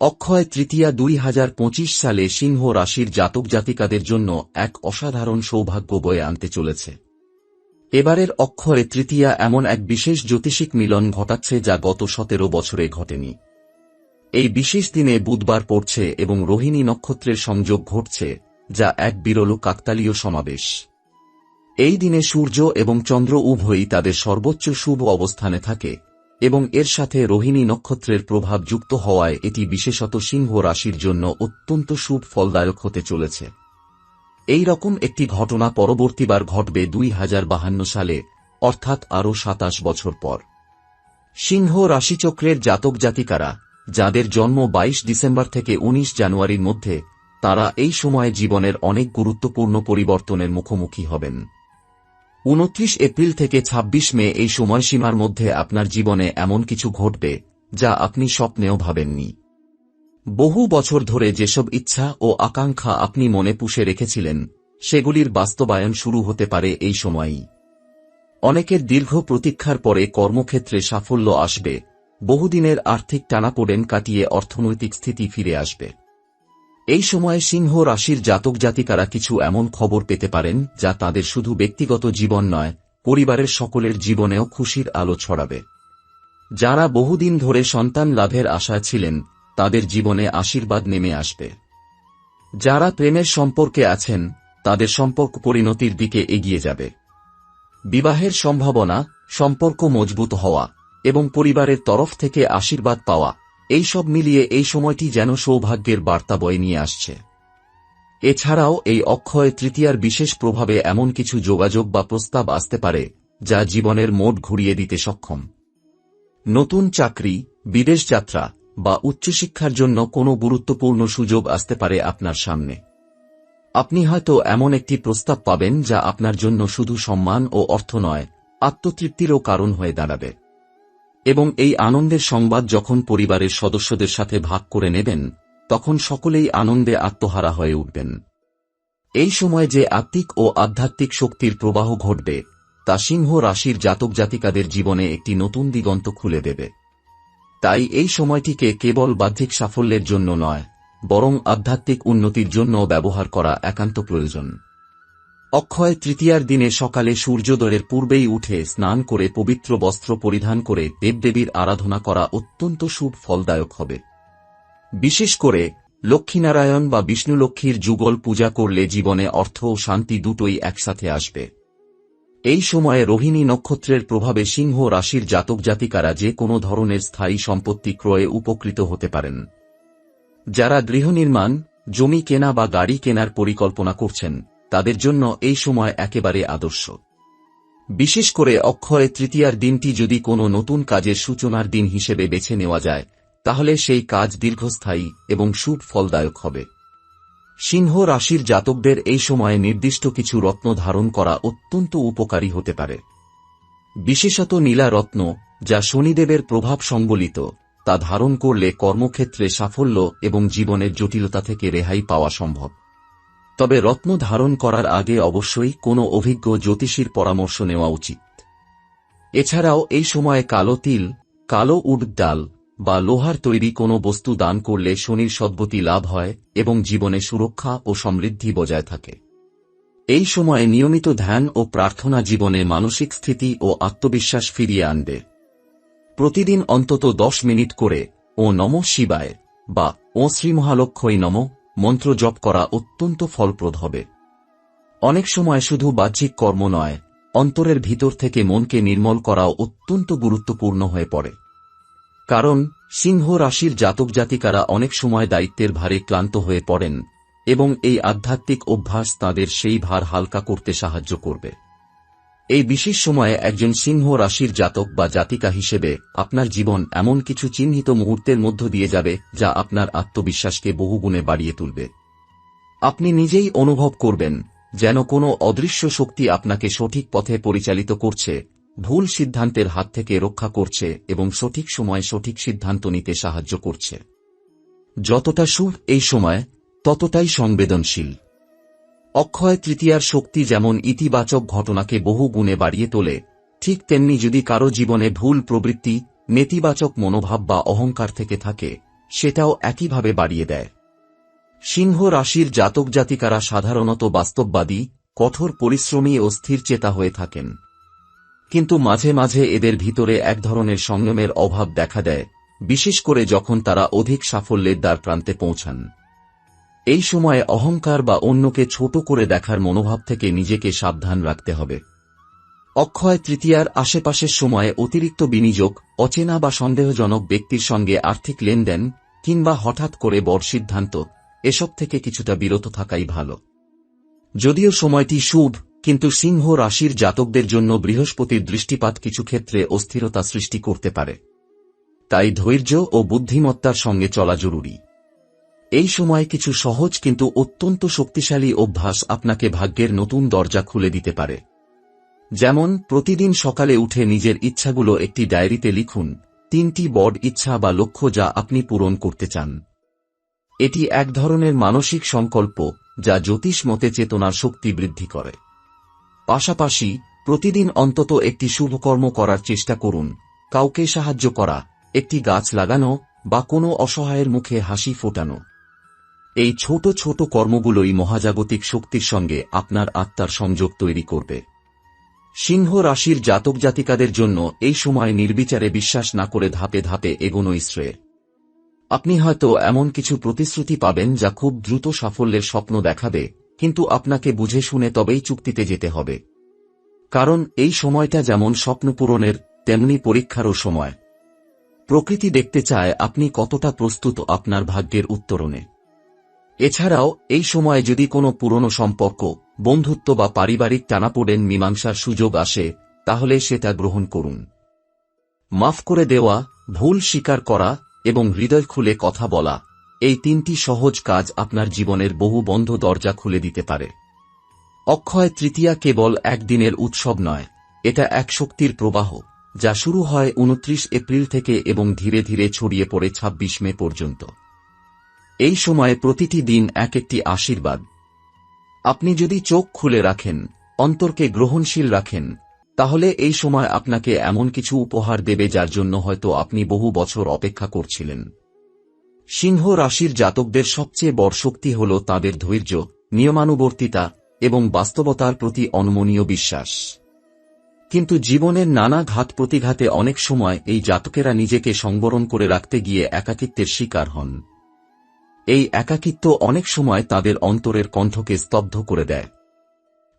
অক্ষয় তৃতীয়া দুই হাজার পঁচিশ সালে সিংহ রাশির জাতক জাতিকাদের জন্য এক অসাধারণ সৌভাগ্য বয়ে আনতে চলেছে। এবারের অক্ষয় তৃতীয়া এমন এক বিশেষ জ্যোতিষিক মিলন ঘটাচ্ছে যা গত সতেরো বছরে ঘটেনি। এই বিশেষ দিনে বুধবার পড়ছে এবং রোহিণী নক্ষত্রের সংযোগ ঘটছে, যা এক বিরল কাকতালীয় সমাবেশ। এই দিনে সূর্য এবং চন্দ্র উভয়ই তাদের সর্বোচ্চ শুভ অবস্থানে থাকে এবং এর সাথে রোহিণী নক্ষত্রের প্রভাব যুক্ত হওয়ায় এটি বিশেষত সিংহ রাশির জন্য অত্যন্ত শুভ ফলদায়ক হতে চলেছে। এই রকম একটি ঘটনা পরবর্তীবার ঘটবে দুই সালে, অর্থাৎ আরও সাতাশ বছর পর। সিংহ রাশিচক্রের জাতক জাতিকারা, যাদের জন্ম ২২ ডিসেম্বর থেকে ১৯ জানুয়ারির মধ্যে, তারা এই সময়ে জীবনের অনেক গুরুত্বপূর্ণ পরিবর্তনের মুখোমুখি হবেন। উনত্রিশ এপ্রিল থেকে ২৬ মে এই সময়সীমার মধ্যে আপনার জীবনে এমন কিছু ঘটবে, যা আপনি স্বপ্নেও ভাবেননি। বহু বছর ধরে যেসব ইচ্ছা ও আকাঙ্ক্ষা আপনি মনে পুষে রেখেছিলেন, সেগুলির বাস্তবায়ন শুরু হতে পারে এই সময়ই। অনেকের দীর্ঘ প্রতীক্ষার পরে কর্মক্ষেত্রে সাফল্য আসবে, বহুদিনের আর্থিক টানাপোড়েন কাটিয়ে অর্থনৈতিক স্থিতি ফিরে আসবে। এই সময়ে সিংহ রাশির জাতক জাতিকারা কিছু এমন খবর পেতে পারেন, যা তাদের শুধু ব্যক্তিগত জীবন নয়, পরিবারের সকলের জীবনেও খুশির আলো ছড়াবে। যারা বহুদিন ধরে সন্তান লাভের আশায় ছিলেন, তাদের জীবনে আশীর্বাদ নেমে আসবে। যারা প্রেমের সম্পর্কে আছেন, তাদের সম্পর্ক পরিণতির দিকে এগিয়ে যাবে। বিবাহের সম্ভাবনা, সম্পর্ক মজবুত হওয়া এবং পরিবারের তরফ থেকে আশীর্বাদ পাওয়া এই সব মিলিয়ে এই সময়টি যেন সৌভাগ্যের বার্তা বয়ে নিয়ে আসছে। এছাড়াও এই অক্ষয় তৃতীয়ার বিশেষ প্রভাবে এমন কিছু যোগাযোগ বা প্রস্তাব আসতে পারে যা জীবনের মোট ঘুরিয়ে দিতে সক্ষম। নতুন চাকরি, বিদেশ যাত্রা বা উচ্চশিক্ষার জন্য কোনো গুরুত্বপূর্ণ সুযোগ আসতে পারে আপনার সামনে। আপনি হয়তো এমন একটি প্রস্তাব পাবেন যা আপনার জন্য শুধু সম্মান ও অর্থ নয়, আত্মতৃপ্তিরও কারণ হয়ে দাঁড়াবে। এবং এই আনন্দের সংবাদ যখন পরিবারের সদস্যদের সাথে ভাগ করে নেবেন, তখন সকলেই আনন্দে আত্মহারা হয়ে উঠবেন। এই সময় যে আত্মিক ও আধ্যাত্মিক শক্তির প্রবাহ ঘটবে, তা সিংহ রাশির জাতক জাতিকাদের জীবনে একটি নতুন দিগন্ত খুলে দেবে। তাই এই সময়টিকে কেবল বাহ্যিক সাফল্যের জন্য নয়, বরং আধ্যাত্মিক উন্নতির জন্য ব্যবহার করা একান্ত প্রয়োজন। অক্ষয় তৃতীয়ার দিনে সকালে সূর্যোদয়ের পূর্বেই উঠে স্নান করে পবিত্র বস্ত্র পরিধান করে দেবদেবীর আরাধনা করা অত্যন্ত শুভ ফলদায়ক হবে। বিশেষ করে, লক্ষ্মীনারায়ণ বা বিষ্ণুলক্ষ্মীর যুগল পূজা করলে জীবনে অর্থ ও শান্তি দুটোই একসাথে আসবে। এই সময়ে রোহিণী নক্ষত্রের প্রভাবে সিংহ রাশির জাতক জাতিকারা যে কোনো ধরনের স্থায়ী সম্পত্তি ক্রয়ে উপকৃত হতে পারেন। যারা গৃহ নির্মাণ, জমি কেনা বা গাড়ি কেনার পরিকল্পনা করছেন তাদের জন্য এই সময় একেবারে আদর্শ। বিশেষ করে অক্ষয় তৃতীয়ার দিনটি যদি কোনো নতুন কাজের সূচনার দিন হিসেবে বেছে নেওয়া যায়, তাহলে সেই কাজ দীর্ঘস্থায়ী এবং সুখ ফলদায়ক হবে। সিংহ রাশির জাতকদের এই সময়ে নির্দিষ্ট কিছু রত্ন ধারণ করা অত্যন্ত উপকারী হতে পারে। বিশেষত নীলা রত্ন, যা শনিদেবের প্রভাব সংবলিত, তা ধারণ করলে কর্মক্ষেত্রে সাফল্য এবং জীবনের জটিলতা থেকে রেহাই পাওয়া সম্ভব। তবে রত্ন ধারণ করার আগে অবশ্যই কোনো অভিজ্ঞ জ্যোতিষীর পরামর্শ নেওয়া উচিত। এছাড়াও এই সময়ে কালো তিল, কালো উড ডাল বা লোহার তৈরি কোনো বস্তু দান করলে শনির সদ্গতি লাভ হয় এবং জীবনে সুরক্ষা ও সমৃদ্ধি বজায় থাকে। এই সময়ে নিয়মিত ধ্যান ও প্রার্থনা জীবনে মানসিক স্থিতি ও আত্মবিশ্বাস ফিরিয়ে আনবে। প্রতিদিন অন্তত দশ মিনিট করে ও নম শিবায় বা ও শ্রীমহালক্ষই নম মন্ত্র জপ করা অত্যন্ত ফলপ্রদ হবে। অনেক সময় শুধু বাহ্যিক কর্ম নয়, অন্তরের ভিতর থেকে মনকে নির্মল করাও অত্যন্ত গুরুত্বপূর্ণ হয়ে পড়ে। কারণ, সিংহ রাশির জাতক জাতিকারা অনেক সময় দায়িত্বের ভারে ক্লান্ত হয়ে পড়েন এবং এই আধ্যাত্মিক অভ্যাস তাদের সেই ভার হালকা করতে সাহায্য করবে। এই বিশেষ সময়ে একজন সিংহ রাশির জাতক বা জাতিকা হিসেবে আপনার জীবন এমন কিছু চিহ্নিত মুহূর্তের মধ্য দিয়ে যাবে, যা আপনার আত্মবিশ্বাসকে বহুগুণে বাড়িয়ে তুলবে। আপনি নিজেই অনুভব করবেন যেন কোনো অদৃশ্য শক্তি আপনাকে সঠিক পথে পরিচালিত করছে, ভুল সিদ্ধান্তের হাত থেকে রক্ষা করছে এবং সঠিক সময়ে সঠিক সিদ্ধান্ত নিতে সাহায্য করছে। যতটা সুখ এই সময়, ততটাই সংবেদনশীল। অক্ষয় তৃতীয়ার শক্তি যেমন ইতিবাচক ঘটনাকে বহু গুণে বাড়িয়ে তোলে, ঠিক তেমনি যদি কারও জীবনে ভুল প্রবৃত্তি, নেতিবাচক মনোভাব বা অহংকার থেকে থাকে, সেটাও একইভাবে বাড়িয়ে দেয়। সিংহ রাশির জাতক জাতিকারা সাধারণত বাস্তববাদী, কঠোর পরিশ্রমী ও স্থিরচেতা হয়ে থাকেন। কিন্তু মাঝে মাঝে এদের ভিতরে এক ধরনের সংযমের অভাব দেখা দেয়, বিশেষ করে যখন তারা অধিক সাফল্যের দ্বার প্রান্তে পৌঁছান। এই সময়ে অহংকার বা অন্যকে ছোট করে দেখার মনোভাব থেকে নিজেকে সাবধান রাখতে হবে। অক্ষয় তৃতীয়ার আশেপাশের সময়ে অতিরিক্ত বিনিয়োগ, অচেনা বা সন্দেহজনক ব্যক্তির সঙ্গে আর্থিক লেনদেন, কিংবা হঠাৎ করে বড় সিদ্ধান্ত, এসব থেকে কিছুটা বিরত থাকাই ভালো। যদিও সময়টি শুভ, কিন্তু সিংহ রাশির জাতকদের জন্য বৃহস্পতির দৃষ্টিপাত কিছু ক্ষেত্রে অস্থিরতা সৃষ্টি করতে পারে। তাই ধৈর্য ও বুদ্ধিমত্তার সঙ্গে চলা জরুরি। এই সময় কিছু সহজ কিন্তু অত্যন্ত শক্তিশালী অভ্যাস আপনাকে ভাগ্যের নতুন দরজা খুলে দিতে পারে। যেমন, প্রতিদিন সকালে উঠে নিজের ইচ্ছাগুলো একটি ডায়েরিতে লিখুন, তিনটি বড় ইচ্ছা বা লক্ষ্য যা আপনি পূরণ করতে চান। এটি এক ধরনের মানসিক সংকল্প যা জ্যোতিষ মতে চেতনার শক্তি বৃদ্ধি করে। পাশাপাশি, প্রতিদিন অন্তত একটি শুভকর্ম করার চেষ্টা করুন, কাউকে সাহায্য করা, একটি গাছ লাগানো বা কোনো অসহায়ের মুখে হাসি ফোটানো। এই ছোট ছোট কর্মগুলোই মহাজাগতিক শক্তির সঙ্গে আপনার আত্মার সংযোগ তৈরি করবে। সিংহ রাশির জাতক জাতিকাদের জন্য এই সময় নির্বিচারে বিশ্বাস না করে ধাপে ধাপে এগোনোই শ্রেয়। আপনি হয়তো এমন কিছু প্রতিশ্রুতি পাবেন যা খুব দ্রুত সাফল্যের স্বপ্ন দেখাবে, কিন্তু আপনাকে বুঝে শুনে তবেই চুক্তিতে যেতে হবে। কারণ এই সময়টা যেমন স্বপ্ন পূরণের, তেমনি পরীক্ষারও সময়। প্রকৃতি দেখতে চায় আপনি কতটা প্রস্তুত আপনার ভাগ্যের উত্তরণে। এছাড়াও, এই সময়ে যদি কোনো পুরনো সম্পর্ক, বন্ধুত্ব বা পারিবারিক টানাপোড়েন মীমাংসার সুযোগ আসে, তাহলে সেটা গ্রহণ করুন। মাফ করে দেওয়া, ভুল স্বীকার করা এবং হৃদয় খুলে কথা বলা, এই তিনটি সহজ কাজ আপনার জীবনের বহু বন্ধ দরজা খুলে দিতে পারে। অক্ষয় তৃতীয়া কেবল একদিনের উৎসব নয়, এটা এক শক্তির প্রবাহ, যা শুরু হয় উনত্রিশ এপ্রিল থেকে এবং ধীরে ধীরে ছড়িয়ে পড়ে ২৬ মে পর্যন্ত। এই সময়ে প্রতিটি দিন এক একটি আশীর্বাদ। আপনি যদি চোখ খুলে রাখেন, অন্তরকে গ্রহণশীল রাখেন, তাহলে এই সময় আপনাকে এমন কিছু উপহার দেবে যার জন্য হয়তো আপনি বহু বছর অপেক্ষা করছিলেন। সিংহ রাশির জাতকদের সবচেয়ে বড় শক্তি হল তাদের ধৈর্য, নিয়মানুবর্তিতা এবং বাস্তবতার প্রতি অনমনীয় বিশ্বাস। কিন্তু জীবনের নানা ঘাত প্রতিঘাতে অনেক সময় এই জাতকেরা নিজেকে সংবরণ করে রাখতে গিয়ে একাকিত্বের শিকার হন। এই একাকিত্ব অনেক সময় তাদের অন্তরের কণ্ঠকে স্তব্ধ করে দেয়।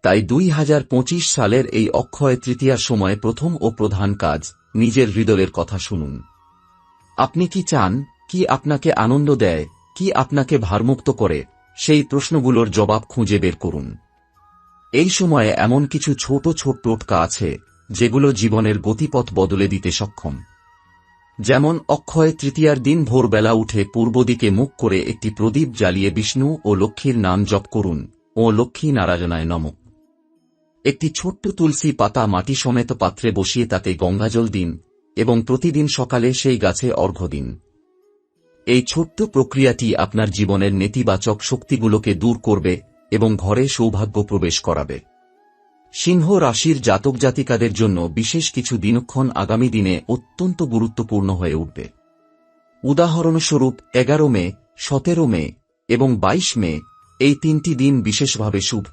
তাই দুই হাজার পঁচিশ সালের এই অক্ষয় তৃতীয়ার সময় প্রথম ও প্রধান কাজ, নিজের হৃদয়ের কথা শুনুন। আপনি কি চান? কি আপনাকে আনন্দ দেয়? কি আপনাকে ভারমুক্ত করে? সেই প্রশ্নগুলোর জবাব খুঁজে বের করুন। এই সময়ে এমন কিছু ছোট ছোট টোটকা আছে, যেগুলো জীবনের গতিপথ বদলে দিতে সক্ষম। যেমন অক্ষয় তৃতীয়ার দিন ভোরবেলা উঠে পূর্ব দিকে মুখ করে একটি প্রদীপ জ্বালিয়ে বিষ্ণু ও লক্ষ্মীর নাম জপ করুন, ও লক্ষ্মী নারায়ণায় নমঃ। একটি ছোট্ট তুলসী পাতা মাটি সমেত পাত্রে বসিয়ে তাতে গঙ্গাজল দিন এবং প্রতিদিন সকালে সেই গাছে অর্ঘ্য দিন। এই ছোট্ট প্রক্রিয়াটি আপনার জীবনের নেতিবাচক শক্তিগুলোকে দূর করবে এবং ঘরে সৌভাগ্য প্রবেশ করাবে। সিংহ রাশির জাতক জাতিকাদের জন্য বিশেষ কিছু দিনক্ষণ আগামী দিনে অত্যন্ত গুরুত্বপূর্ণ হয়ে উঠবে। উদাহরণস্বরূপ, এগারো মে, সতেরো মে এবং ২২ মে এই তিনটি দিন বিশেষভাবে শুভ।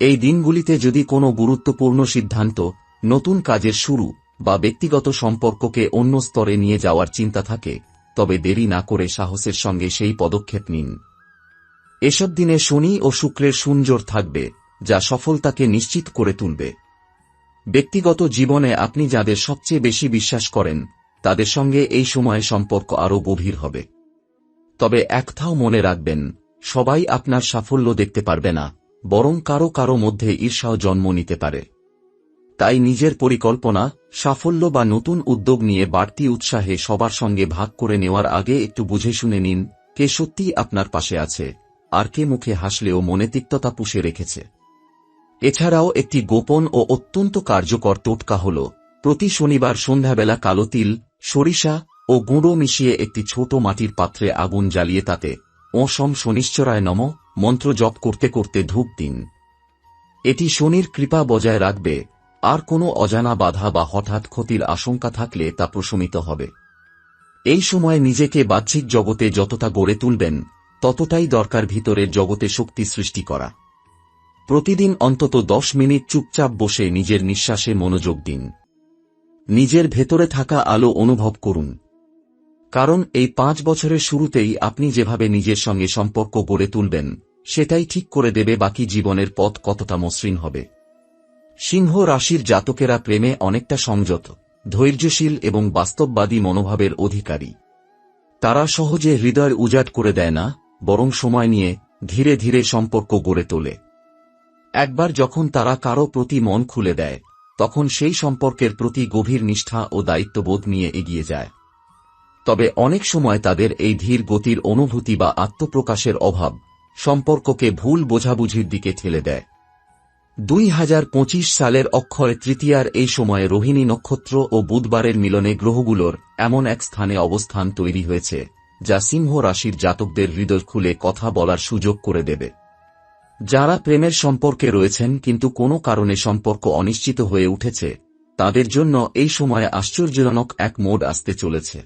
এই দিনগুলিতে যদি কোনো গুরুত্বপূর্ণ সিদ্ধান্ত, নতুন কাজের শুরু বা ব্যক্তিগত সম্পর্ককে অন্য স্তরে নিয়ে যাওয়ার চিন্তা থাকে, তবে দেরি না করে সাহসের সঙ্গে সেই পদক্ষেপ নিন। এসব দিনে শনি ও শুক্রের সুঞ্জোর থাকবে যা সফলতাকে নিশ্চিত করে তুলবে। ব্যক্তিগত জীবনে আপনি যাদের সবচেয়ে বেশি বিশ্বাস করেন, তাদের সঙ্গে এই সময়ে সম্পর্ক আরও গভীর হবে। তবে একথাও মনে রাখবেন, সবাই আপনার সাফল্য দেখতে পারবে না, বরং কারও কারও মধ্যে ঈর্ষাও জন্ম নিতে পারে। তাই নিজের পরিকল্পনা, সাফল্য বা নতুন উদ্যোগ নিয়ে বাড়তি উৎসাহে সবার সঙ্গে ভাগ করে নেওয়ার আগে একটু বুঝে শুনে নিন, কে সত্যিই আপনার পাশে আছে, আর কে মুখে হাসলেও মনে তিক্ততা পুষে রেখেছে। এছাড়াও একটি গোপন ও অত্যন্ত কার্যকর টোটকা হল, প্রতি শনিবার সন্ধ্যাবেলা কালো তিল, সরিষা ও গুঁড়ো মিশিয়ে একটি ছোট মাটির পাত্রে আগুন জ্বালিয়ে তাতে অসম শনিশ্চরায় নম, মন্ত্র জপ করতে করতে ধূপ দিন। এটি শনির কৃপা বজায় রাখবে, আর কোনো অজানা বাধা বা হঠাৎ ক্ষতির আশঙ্কা থাকলে তা প্রশমিত হবে। এই সময় নিজেকে বাহ্যিক জগতে যতটা গড়ে তুলবেন, ততটাই দরকার ভিতরের জগতে শক্তি সৃষ্টি করা। প্রতিদিন অন্তত দশ মিনিট চুপচাপ বসে নিজের নিঃশ্বাসে মনোযোগ দিন। নিজের ভেতরে থাকা আলো অনুভব করুন। কারণ এই পাঁচ বছরের শুরুতেই আপনি যেভাবে নিজের সঙ্গে সম্পর্ক গড়ে তুলবেন, সেটাই ঠিক করে দেবে বাকি জীবনের পথ কতটা মসৃণ হবে। সিংহ রাশির জাতকেরা প্রেমে অনেকটা সংযত, ধৈর্যশীল এবং বাস্তববাদী মনোভাবের অধিকারী। তারা সহজে হৃদয় উজাট করে দেয় না, বরং সময় নিয়ে ধীরে ধীরে সম্পর্ক গড়ে তোলে। একবার যখন তারা কারও প্রতি মন খুলে দেয়, তখন সেই সম্পর্কের প্রতি গভীর নিষ্ঠা ও দায়িত্ববোধ নিয়ে এগিয়ে যায়। তবে অনেক সময় তাদের এই ধীর গতির অনুভূতি বা আত্মপ্রকাশের অভাব সম্পর্ককে ভুল বোঝাবুঝির দিকে ঠেলে দেয়। দুই হাজার পঁচিশ সালের অক্ষয় তৃতীয়ার এই সময়ে রোহিণী নক্ষত্র ও বুধবারের মিলনে গ্রহগুলোর এমন এক স্থানে অবস্থান তৈরি হয়েছে, যা সিংহ রাশির জাতকদের হৃদয় খুলে কথা বলার সুযোগ করে দেবে। যারা প্রেমের সম্পর্কে রয়েছেন কিন্তু কোনো কারণে সম্পর্ক অনিশ্চিত হয়ে উঠেছে, তাদের জন্য এই সময়ে আশ্চর্যজনক এক মোড আসতে চলেছে।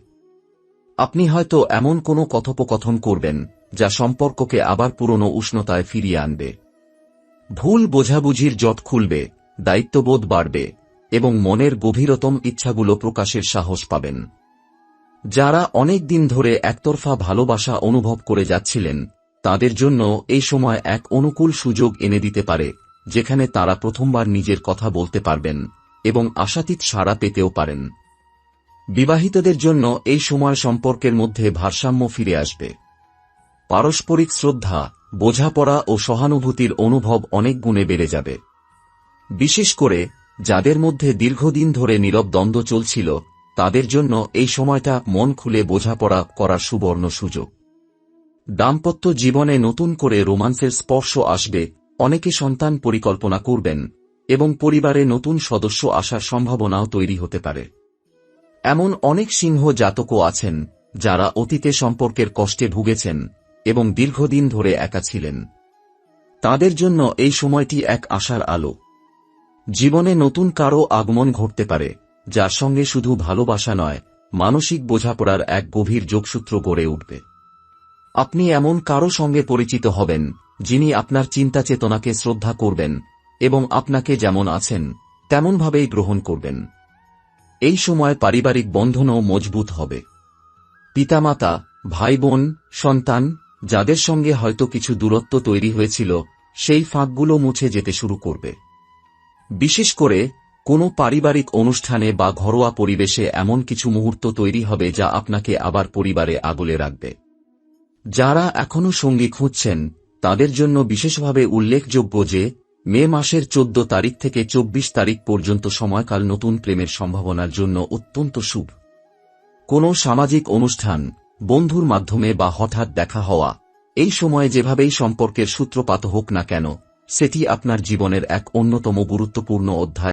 আপনি হয়তো এমন কোনো কথোপকথন করবেন, যা সম্পর্ককে আবার পুরনো উষ্ণতায় ফিরিয়ে আনবে। ভুল বোঝাবুঝির জট খুলবে, দায়িত্ববোধ বাড়বে, এবং মনের গভীরতম ইচ্ছাগুলো প্রকাশের সাহস পাবেন। যারা অনেক দিন ধরে একতরফা ভালোবাসা অনুভব করে যাচ্ছিলেন তাদের জন্য এই সময় এক অনুকূল সুযোগ এনে দিতে পারে, যেখানে তারা প্রথমবার নিজের কথা বলতে পারবেন এবং আশাতীত সাড়া পেতেও পারেন। বিবাহিতদের জন্য এই সময় সম্পর্কের মধ্যে ভারসাম্য ফিরে আসবে। পারস্পরিক শ্রদ্ধা, বোঝাপড়া ও সহানুভূতির অনুভব অনেক গুণে বেড়ে যাবে। বিশেষ করে যাদের মধ্যে দীর্ঘদিন ধরে নীরব দ্বন্দ্ব চলছিল, তাদের জন্য এই সময়টা মন খুলে বোঝাপড়া করার সুবর্ণ সুযোগ। দাম্পত্য জীবনে নতুন করে রোমান্সের স্পর্শ আসবে, অনেকে সন্তান পরিকল্পনা করবেন, এবং পরিবারে নতুন সদস্য আসার সম্ভাবনাও তৈরি হতে পারে। এমন অনেক সিংহ জাতকও আছেন, যারা অতীতে সম্পর্কের কষ্টে ভুগেছেন, এবং দীর্ঘদিন ধরে একা ছিলেন। তাদের জন্য এই সময়টি এক আশার আলো। জীবনে নতুন কারও আগমন ঘটতে পারে, যার সঙ্গে শুধু ভালোবাসা নয়, মানসিক বোঝাপড়ার এক গভীর যোগসূত্র গড়ে উঠবে। আপনি এমন কারও সঙ্গে পরিচিত হবেন, যিনি আপনার চিন্তা চেতনাকে শ্রদ্ধা করবেন, এবং আপনাকে যেমন আছেন, তেমনভাবেই গ্রহণ করবেন। এই সময় পারিবারিক বন্ধনও মজবুত হবে। পিতামাতা ভাই বোন সন্তান, যাদের সঙ্গে হয়তো কিছু দূরত্ব তৈরি হয়েছিল, সেই ফাঁকগুলো মুছে যেতে শুরু করবে। বিশেষ করে, কোনো পারিবারিক অনুষ্ঠানে বা ঘরোয়া পরিবেশে এমন কিছু মুহূর্ত তৈরি হবে যা আপনাকে আবার পরিবারে আগলে রাখবে। যারা এখনও সঙ্গী খুঁজছেন, তাদের জন্য বিশেষভাবে উল্লেখযোগ্য যে, মে মাসের চোদ্দ তারিখ থেকে চব্বিশ তারিখ পর্যন্ত সময়কাল নতুন প্রেমের সম্ভাবনার জন্য অত্যন্ত শুভ। কোনো সামাজিক অনুষ্ঠান, বন্ধুর মাধ্যমে বা হঠাৎ দেখা হওয়া, এই সময়ে যেভাবেই সম্পর্কের সূত্রপাত হোক না কেন, সেটি আপনার জীবনের এক অন্যতম গুরুত্বপূর্ণ অধ্যায়।